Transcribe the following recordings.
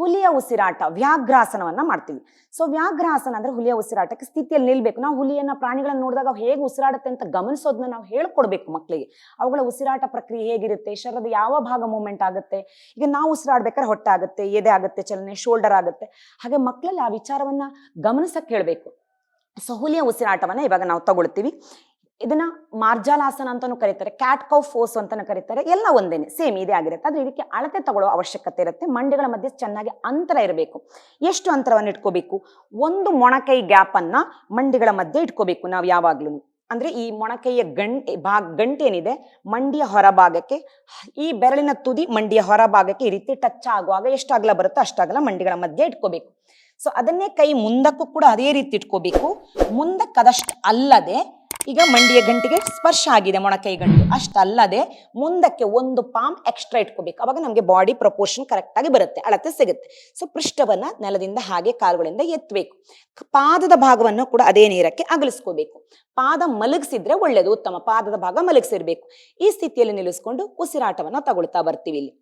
ಹುಲಿಯ ಉಸಿರಾಟ, ವ್ಯಾಘ್ರಾಸನವನ್ನ ಮಾಡ್ತೀವಿ. ಸೊ ವ್ಯಾಘ್ರಾಸನ ಅಂದ್ರೆ ಹುಲಿಯ ಉಸಿರಾಟಕ್ಕೆ ಸ್ಥಿತಿಯಲ್ಲಿ ನಿಲ್ಬೇಕು. ನಾವು ಹುಲಿಯನ್ನ, ಪ್ರಾಣಿಗಳನ್ನ ನೋಡಿದಾಗ ಹೇಗೆ ಉಸಿರಾಡುತ್ತೆ ಅಂತ ಗಮನಿಸೋದನ್ನ ನಾವು ಹೇಳ್ಕೊಡ್ಬೇಕು ಮಕ್ಕಳಿಗೆ ಅವುಗಳ ಉಸಿರಾಟ ಪ್ರಕ್ರಿಯೆ ಹೇಗಿರುತ್ತೆ ಶರದ ಯಾವ ಭಾಗ ಮೂವ್ಮೆಂಟ್ ಆಗುತ್ತೆ, ಈಗ ನಾವು ಉಸಿರಾಡ್ಬೇಕಾದ್ರೆ ಹೊಟ್ಟೆ ಆಗುತ್ತೆ, ಎದೆ ಆಗುತ್ತೆ, ಚಲನೆ ಶೋಲ್ಡರ್ ಆಗುತ್ತೆ. ಹಾಗೆ ಮಕ್ಕಳಲ್ಲಿ ಆ ವಿಚಾರವನ್ನ ಗಮನಿಸಕ್ಕೆ ಹೇಳ್ಬೇಕು. ಸೊ ಹುಲಿಯ ಉಸಿರಾಟವನ್ನ ಇವಾಗ ನಾವು ತಗೊಳ್ತೀವಿ. ಇದನ್ನ ಮಾರ್ಜಾಲಾಸನ ಅಂತಾನು ಕರೀತಾರೆ, ಕ್ಯಾಟ್ ಕೌ ಫೋಸ್ ಅಂತಾನು ಕರೀತಾರೆ, ಎಲ್ಲ ಒಂದೇನೆ, ಸೇಮ್ ಇದೇ ಆಗಿರುತ್ತೆ. ಆದ್ರೆ ಇದಕ್ಕೆ ಅಳತೆ ತಗೊಳ್ಳೋ ಅವಶ್ಯಕತೆ ಇರುತ್ತೆ. ಮಂಡಿಗಳ ಮಧ್ಯೆ ಚೆನ್ನಾಗಿ ಅಂತರ ಇರಬೇಕು. ಎಷ್ಟು ಅಂತರವನ್ನು ಇಟ್ಕೋಬೇಕು? ಒಂದು ಮೊಣಕೈ ಗ್ಯಾಪ್ ಅನ್ನ ಮಂಡಿಗಳ ಮಧ್ಯೆ ಇಟ್ಕೋಬೇಕು ನಾವು ಯಾವಾಗ್ಲೂ ಅಂದ್ರೆ ಈ ಮೊಣಕೈಯ ಗಂಟೆ ಭಾಗ, ಗಂಟೆ ಏನಿದೆ? ಮಂಡಿಯ ಹೊರಭಾಗಕ್ಕೆ, ಈ ಬೆರಳಿನ ತುದಿ ಮಂಡಿಯ ಹೊರಭಾಗಕ್ಕೆ ಈ ರೀತಿ ಟಚ್ ಆಗುವಾಗ ಎಷ್ಟು ಅಗಲ ಬರುತ್ತೋ ಅಷ್ಟು ಅಗಲ ಮಂಡಿಗಳ ಮಧ್ಯೆ ಇಟ್ಕೋಬೇಕು. ಸೊ ಅದನ್ನೇ ಕೈ ಮುಂದಕ್ಕೂ ಕೂಡ ಅದೇ ರೀತಿ ಇಟ್ಕೋಬೇಕು. ಮುಂದಕ್ಕದಷ್ಟು ಅಲ್ಲದೆ ಈಗ ಮಂಡಿಯ ಗಂಟಿಗೆ ಸ್ಪರ್ಶ ಆಗಿದೆ ಮೊಣಕೈ ಗಂಟು. ಅಷ್ಟಲ್ಲದೆ ಮುಂದಕ್ಕೆ ಒಂದು ಪಾಮ್ ಎಕ್ಸ್ಟ್ರಾ ಇಟ್ಕೋಬೇಕು. ಅವಾಗ ನಮಗೆ ಬಾಡಿ ಪ್ರಪೋರ್ಷನ್ ಕರೆಕ್ಟ್ ಆಗಿ ಬರುತ್ತೆ, ಅಳತೆ ಸಿಗುತ್ತೆ. ಸೊ ಪೃಷ್ಠವನ್ನ ನೆಲದಿಂದ ಹಾಗೆ ಕಾಲುಗಳಿಂದ ಎತ್ತಬೇಕು ಪಾದದ ಭಾಗವನ್ನು ಕೂಡ ಅದೇ ನೀರಕ್ಕೆ ಅಗಲಿಸ್ಕೋಬೇಕು. ಪಾದ ಮಲಗಿಸಿದ್ರೆ ಒಳ್ಳೆಯದು ಉತ್ತಮ. ಪಾದದ ಭಾಗ ಮಲಗಿಸಿರ್ಬೇಕು. ಈ ಸ್ಥಿತಿಯಲ್ಲಿ ನಿಲ್ಲಿಸ್ಕೊಂಡು ಉಸಿರಾಟವನ್ನು ತಗೊಳ್ತಾ ಬರ್ತೀವಿ ಇಲ್ಲಿ.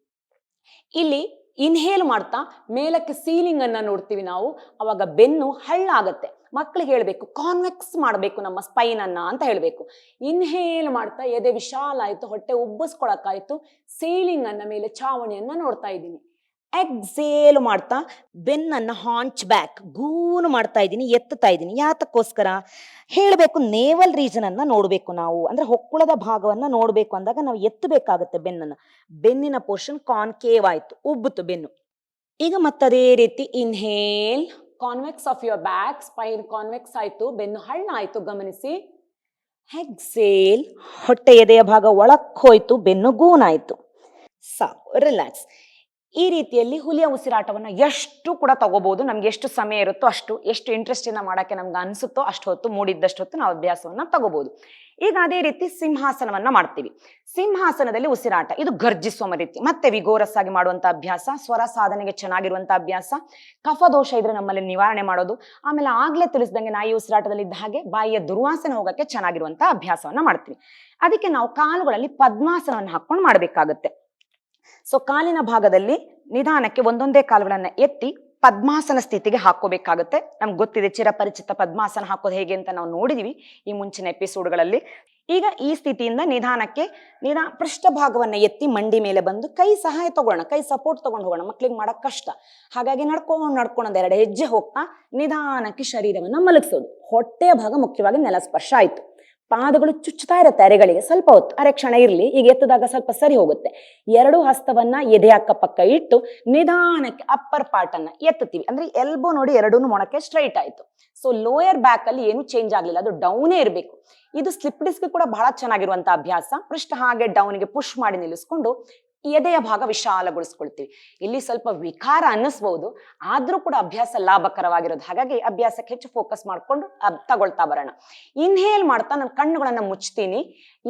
ಇಲ್ಲಿ ಇನ್ಹೇಲ್ ಮಾಡ್ತಾ ಮೇಲಕ್ಕೆ ಸೀಲಿಂಗ್ ಅನ್ನ ನೋಡ್ತೀವಿ ನಾವು. ಅವಾಗ ಬೆನ್ನು ಹಳ್ಳಾಗತ್ತೆ. ಮಕ್ಕಳಿಗೆ ಹೇಳ್ಬೇಕು ಕಾನ್ವೆಕ್ಸ್ ಮಾಡಬೇಕು ನಮ್ಮ ಸ್ಪೈನ್ ಅನ್ನ ಅಂತ ಹೇಳ್ಬೇಕು. ಇನ್ಹೇಲ್ ಮಾಡ್ತಾ ಎದೆ ವಿಶಾಲ ಆಯ್ತು, ಹೊಟ್ಟೆ ಉಬ್ಬಿಸ್ಕೊಳಕ್ಕಾಯ್ತು. ಸೀಲಿಂಗ್ ಅನ್ನ ಮೇಲೆ ಚಾವಣಿಯನ್ನ ನೋಡ್ತಾ ಇದ್ದೀನಿ. ಎಕ್ಸೇಲ್ ಮಾಡ್ತಾ ಬೆನ್ನನ್ನು ಹಾಂಚ್ ಬ್ಯಾಕ್ ಗೂನು ಮಾಡ್ತಾ ಇದ್ದೀನಿ, ಎತ್ತುತ್ತಾ ಇದ್ದೀನಿ. ಯಾತಕ್ಕೋಸ್ಕರ? ಹೇಳಬೇಕು ನೇವಲ್ ರೀಜನನ್ನು ನೋಡಬೇಕು ನಾವು. ಅಂದರೆ ಹೊಕ್ಕುಳದ ಭಾಗವನ್ನು ನೋಡಬೇಕು ಅಂದಾಗ ನಾವು ಎತ್ತಬೇಕಾಗುತ್ತೆ ಬೆನ್ನನ್ನು ಬೆನ್ನಿನ ಪೋರ್ಷನ್ ಕಾನ್ಕೇವ್ ಆಯಿತು, ಉಬ್ಬುತ್ತು ಬೆನ್ನು. ಈಗ ಮತ್ತದೇ ರೀತಿ inhale convex of your back spine convex ಆಯಿತು, ಬೆನ್ನು ಹಳ್ಳ ಆಯಿತು, ಗಮನಿಸಿ. ಹೆಗ್ಸೇಲ್ ಹೊಟ್ಟೆ ಎದೆಯ ಭಾಗ ಒಳಕ್ಕೋಯ್ತು ಬೆನ್ನು ಗೂನಾಯಿತು. ಸಾಕು ರಿಲ್ಯಾಕ್ಸ್ ಈ ರೀತಿಯಲ್ಲಿ ಹುಲಿಯ ಉಸಿರಾಟವನ್ನು ಎಷ್ಟು ಕೂಡ ತಗೋಬಹುದು ನಮ್ಗೆ ಎಷ್ಟು ಸಮಯ ಇರುತ್ತೋ ಅಷ್ಟು, ಎಷ್ಟು ಇಂಟ್ರೆಸ್ಟಿಂದ ಮಾಡಕ್ಕೆ ನಮ್ಗೆ ಅನ್ಸುತ್ತೋ ಅಷ್ಟು ಹೊತ್ತು, ಮೂಡಿದ್ದಷ್ಟು ಹೊತ್ತು ನಾವು ಅಭ್ಯಾಸವನ್ನ ತಗೋಬಹುದು ಈಗ ಅದೇ ರೀತಿ ಸಿಂಹಾಸನವನ್ನ ಮಾಡ್ತೀವಿ. ಸಿಂಹಾಸನದಲ್ಲಿ ಉಸಿರಾಟ, ಇದು ಗರ್ಜಿಸುವ ರೀತಿ. ಮತ್ತೆ ವಿಗೋರಸ್ ಆಗಿ ಮಾಡುವಂತ ಅಭ್ಯಾಸ, ಸ್ವರ ಸಾಧನೆಗೆ ಚೆನ್ನಾಗಿರುವಂತ ಅಭ್ಯಾಸ, ಕಫದೋಷ ಇದ್ರೆ ನಮ್ಮಲ್ಲಿ ನಿವಾರಣೆ ಮಾಡೋದು, ಆಮೇಲೆ ಆಗ್ಲೇ ತಿಳಿಸಿದಂಗೆ ನಾಯಿ ಉಸಿರಾಟದಲ್ಲಿ ಇದ್ದ ಹಾಗೆ ಬಾಯಿಯ ದುರ್ವಾಸನೆ ಹೋಗಕ್ಕೆ ಚೆನ್ನಾಗಿರುವಂತ ಅಭ್ಯಾಸವನ್ನ ಮಾಡ್ತೀವಿ. ಅದಕ್ಕೆ ನಾವು ಕಾಲುಗಳಲ್ಲಿ ಪದ್ಮಾಸನವನ್ನು ಹಾಕೊಂಡು ಮಾಡಬೇಕಾಗತ್ತೆ. ಸೊ ಕಾಲಿನ ಭಾಗದಲ್ಲಿ ನಿಧಾನಕ್ಕೆ ಒಂದೊಂದೇ ಕಾಲುಗಳನ್ನ ಎತ್ತಿ ಪದ್ಮಾಸನ ಸ್ಥಿತಿಗೆ ಹಾಕೋಬೇಕಾಗುತ್ತೆ ನಮ್ಗೆ ಗೊತ್ತಿದೆ ಚಿರಪರಿಚಿತ ಪದ್ಮಾಸನ ಹಾಕೋದು ಹೇಗೆ ಅಂತ ನಾವು ನೋಡಿದೀವಿ ಈ ಮುಂಚಿನ ಎಪಿಸೋಡ್ಗಳಲ್ಲಿ. ಈಗ ಈ ಸ್ಥಿತಿಯಿಂದ ನಿಧಾನಕ್ಕೆ ನಿಧಾ ಪೃಷ್ಠಭಾಗವನ್ನ ಎತ್ತಿ ಮಂಡಿ ಮೇಲೆ ಬಂದು ಕೈ ಸಹಾಯ ತಗೊಳ್ಳೋಣ, ಕೈ ಸಪೋರ್ಟ್ ತಗೊಂಡು ಹೋಗೋಣ, ಮಕ್ಳಿಗೆ ಮಾಡೋಕೆ ಕಷ್ಟ. ಹಾಗಾಗಿ ನಡ್ಕೊಂಡು ನಡ್ಕೊಂಡು ಎರಡು ಹೆಜ್ಜೆ ಹೋಗ್ತಾ ನಿಧಾನಕ್ಕೆ ಶರೀರವನ್ನು ಮಲಗಿಸೋದು. ಹೊಟ್ಟೆಯ ಭಾಗ ಮುಖ್ಯವಾಗಿ ನೆಲ ಸ್ಪರ್ಶ ಆಯ್ತು. ಪಾದಗಳು ಚುಚ್ಚುತ್ತಾ ಇರುತ್ತೆ ಅರೆಗಳಿಗೆ. ಸ್ವಲ್ಪ ಹೊತ್ತು ಅರೆ ಕ್ಷಣ ಇರಲಿ, ಈಗ ಎತ್ತದಾಗ ಸ್ವಲ್ಪ ಸರಿ ಹೋಗುತ್ತೆ. ಎರಡು ಹಸ್ತವನ್ನ ಎದೆ ಅಕ್ಕಪಕ್ಕ ಇಟ್ಟು ನಿಧಾನಕ್ಕೆ ಅಪ್ಪರ್ ಪಾರ್ಟ್ ಅನ್ನ ಎತ್ತುತ್ತೀವಿ. ಅಂದ್ರೆ ಎಲ್ಬೋ ನೋಡಿ ಎರಡೂ ಮೊಣಕ್ಕೆ ಸ್ಟ್ರೈಟ್ ಆಯ್ತು. ಸೊ ಲೋಯರ್ ಬ್ಯಾಕ್ ಅಲ್ಲಿ ಏನು ಚೇಂಜ್ ಆಗಲಿಲ್ಲ, ಅದು ಡೌನೇ ಇರಬೇಕು. ಇದು ಸ್ಲಿಪ್ ಡಿಸ್ಕ್ ಕೂಡ ಬಹಳ ಚೆನ್ನಾಗಿರುವಂತ ಅಭ್ಯಾಸ. ಪೃಷ್ಠ ಹಾಗೆ ಡೌನ್ಗೆ ಪುಷ್ ಮಾಡಿ ನಿಲ್ಲಿಸ್ಕೊಂಡು ಎದೆಯ ಭಾಗ ವಿಶಾಲಗೊಳಿಸ್ಕೊಳ್ತೀವಿ. ಇಲ್ಲಿ ಸ್ವಲ್ಪ ವಿಕಾರ ಅನ್ನಿಸ್ಬಹುದು ಆದ್ರೂ ಕೂಡ ಅಭ್ಯಾಸ ಲಾಭಕರವಾಗಿರೋದು. ಹಾಗಾಗಿ ಅಭ್ಯಾಸಕ್ಕೆ ಹೆಚ್ಚು ಫೋಕಸ್ ಮಾಡ್ಕೊಂಡು ತಗೊಳ್ತಾ ಬರೋಣ. ಇನ್ಹೇಲ್ ಮಾಡ್ತಾ ನಾನು ಕಣ್ಣುಗಳನ್ನ ಮುಚ್ತೀನಿ.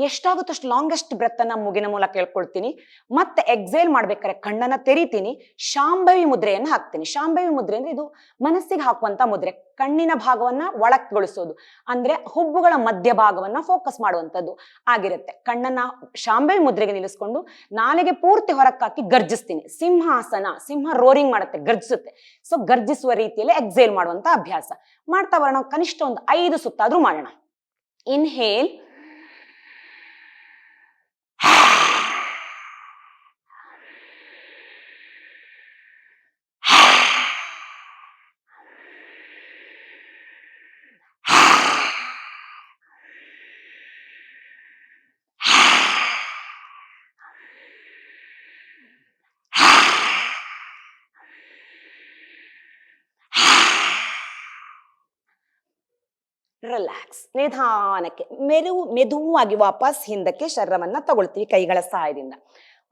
ಎಷ್ಟಾಗುತ್ತೋ ಅಷ್ಟು ಲಾಂಗೆಸ್ಟ್ ಬ್ರೆತ್ ಅನ್ನ ಮುಗಿನ ಮೂಲಕ ಹೇಳ್ಕೊಳ್ತೀನಿ ಮತ್ತೆ ಎಕ್ಸೇಲ್ ಮಾಡ್ಬೇಕಾದ್ರೆ ಕಣ್ಣನ್ನ ತೆರಿತೀನಿ. ಶಾಂಭವಿ ಮುದ್ರೆಯನ್ನು ಹಾಕ್ತೀನಿ. ಶಾಂಭವಿ ಮುದ್ರೆ ಅಂದ್ರೆ ಇದು ಮನಸ್ಸಿಗೆ ಹಾಕುವಂತ ಮುದ್ರೆ. ಕಣ್ಣಿನ ಭಾಗವನ್ನ ಒಳಕ್ಗೊಳಿಸೋದು ಅಂದ್ರೆ ಹುಬ್ಬುಗಳ ಮಧ್ಯ ಭಾಗವನ್ನ ಫೋಕಸ್ ಮಾಡುವಂಥದ್ದು ಆಗಿರುತ್ತೆ. ಕಣ್ಣನ್ನ ಶಾಂಬೆ ಮುದ್ರೆಗೆ ನಿಲ್ಲಿಸ್ಕೊಂಡು ನಾಲಿಗೆ ಪೂರ್ತಿ ಹೊರಕ್ಕಾಕಿ ಗರ್ಜಿಸ್ತೀನಿ. ಸಿಂಹಾಸನ, ಸಿಂಹ ರೋರಿಂಗ್ ಮಾಡುತ್ತೆ, ಗರ್ಜಿಸುತ್ತೆ. ಸೊ ಗರ್ಜಿಸುವ ರೀತಿಯಲ್ಲಿ ಎಕ್ಸೇಲ್ ಮಾಡುವಂತ ಅಭ್ಯಾಸ. ಮಾಡ್ತಾ ಬರೋಣ, ಕನಿಷ್ಠ ಒಂದು ಐದು ಸುತ್ತಾದ್ರೂ ಮಾಡೋಣ. ಇನ್ಹೇಲ್ ರಿಲ್ಯಾಕ್ಸ್ ನಿಧಾನಕ್ಕೆ ಮೆರು ಮೆದುವಾಗಿ ವಾಪಸ್ ಹಿಂದಕ್ಕೆ ಶರೀರವನ್ನ ತಗೊಳ್ತೀವಿ ಕೈಗಳ ಸಹಾಯದಿಂದ.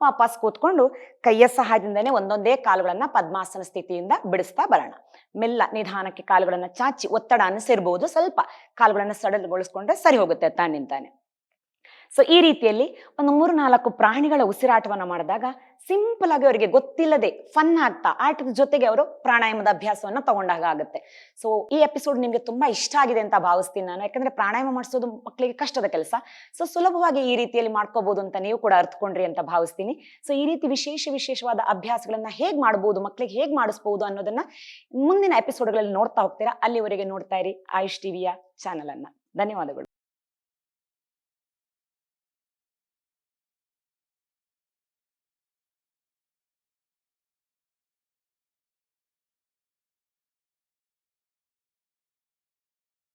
ವಾಪಸ್ ಕೂತ್ಕೊಂಡು ಕೈಯ ಸಹಾಯದಿಂದನೇ ಒಂದೊಂದೇ ಕಾಲುಗಳನ್ನ ಪದ್ಮಾಸನ ಸ್ಥಿತಿಯಿಂದ ಬಿಡಿಸ್ತಾ ಬರೋಣ. ಮೆಲ್ಲ ನಿಧಾನಕ್ಕೆ ಕಾಲುಗಳನ್ನ ಚಾಚಿ ಒತ್ತಡ ಅನಿಸಿರ್ಬಹುದು ಸ್ವಲ್ಪ ಕಾಲುಗಳನ್ನ ಸಡಲ್ಗೊಳಿಸ್ಕೊಂಡ್ರೆ ಸರಿ ಹೋಗುತ್ತೆ ತಾನಿಂತಾನೆ ಸೊ ಈ ರೀತಿಯಲ್ಲಿ ಒಂದು ಮೂರು ನಾಲ್ಕು ಪ್ರಾಣಿಗಳ ಉಸಿರಾಟವನ್ನು ಮಾಡಿದಾಗ ಸಿಂಪಲ್ ಆಗಿ ಅವರಿಗೆ ಗೊತ್ತಿಲ್ಲದೆ ಫನ್ ಆಗ್ತಾ ಆಟದ ಜೊತೆಗೆ ಅವರು ಪ್ರಾಣಾಯಾಮದ ಅಭ್ಯಾಸವನ್ನ ತಗೊಂಡಾಗ ಆಗುತ್ತೆ. ಸೊ ಈ ಎಪಿಸೋಡ್ ನಿಮಗೆ ತುಂಬಾ ಇಷ್ಟ ಆಗಿದೆ ಅಂತ ಭಾವಿಸ್ತೀನಿ ನಾನು. ಯಾಕಂದ್ರೆ ಪ್ರಾಣಾಯಾಮ ಮಾಡಿಸೋದು ಮಕ್ಕಳಿಗೆ ಕಷ್ಟದ ಕೆಲಸ. ಸೊ ಸುಲಭವಾಗಿ ಈ ರೀತಿಯಲ್ಲಿ ಮಾಡ್ಕೋಬಹುದು ಅಂತ ನೀವು ಕೂಡ ಅರ್ಥಕೊಂಡ್ರಿ ಅಂತ ಭಾವಿಸ್ತೀನಿ. ಸೊ ಈ ರೀತಿ ವಿಶೇಷ ವಿಶೇಷವಾದ ಅಭ್ಯಾಸಗಳನ್ನ ಹೇಗೆ ಮಾಡಬಹುದು ಮಕ್ಕಳಿಗೆ ಹೇಗೆ ಮಾಡಿಸ್ಬಹುದು ಅನ್ನೋದನ್ನ ಮುಂದಿನ ಎಪಿಸೋಡ್ಗಳಲ್ಲಿ ನೋಡ್ತಾ ಹೋಗ್ತೀರಾ. ಅಲ್ಲಿವರೆಗೆ ನೋಡ್ತಾ ಇರಿ ಆಯುಷ್ ಟಿವಿಯ ಚಾನಲ್ ಅನ್ನ. ಧನ್ಯವಾದಗಳು.